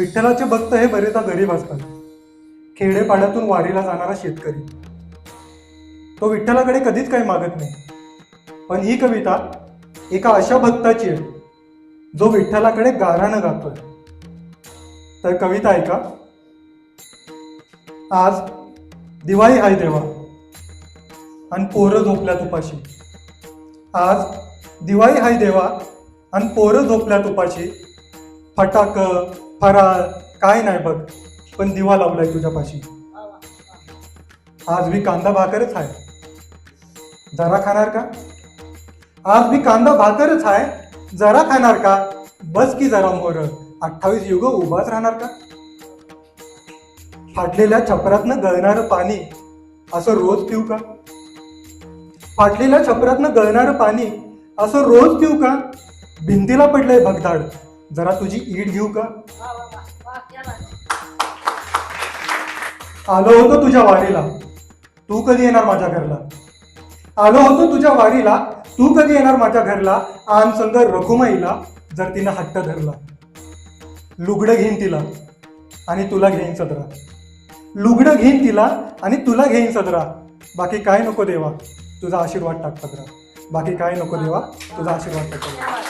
विठ्ठलाचे भक्त हे बरेचदा गरीब असतात. खेडेपाड्यातून वारीला जाणारा शेतकरी. तो विठ्ठलाकडे कधीच काही मागत नाही. पण ही कविता एका अशा भक्ताची आहे जो विठ्ठलाकडे गारानं गातोय. तर कविता ऐका. आज दिवाळी हाय देवा आणि पोरं झोपल्यात उपाशी आज दिवाळी हाय देवा आणि पोरं झोपल्यात उपाशी फटाक फराळ काय नाही बघ पण दिवा लावलाय तुझ्यापाशी. आज मी कांदा भाकरच आहे. जरा खाणार का? आज मी कांदा भाकरच आहे. जरा खाणार का? बस की जरा मोर. अठ्ठावीस युग उभाच राहणार का? फाटलेल्या छपरातनं गळणारं पाणी असं रोज पिऊ का? फाटलेल्या छपरातनं गळणारं पाणी असं रोज पिऊ का? भिंतीला पडलंय भगदाड. जरा तुझी ईड घेऊ का? आलो होतो तुझ्या वारीला. तू कधी येणार माझ्या घरला? आलो होतो तुझ्या वारीला. तू कधी येणार माझ्या घरला? आन संग रघुमाईला जर तिनं हट्ट धरला. लुगडं घेईन तिला आणि तुला घेईन सदरा. लुगडं घेईन तिला आणि तुला घेईन सदरा. बाकी काय नको देवा तुझा आशीर्वाद टाक सदरा. बाकी काय नको देवा तुझा आशीर्वाद टाक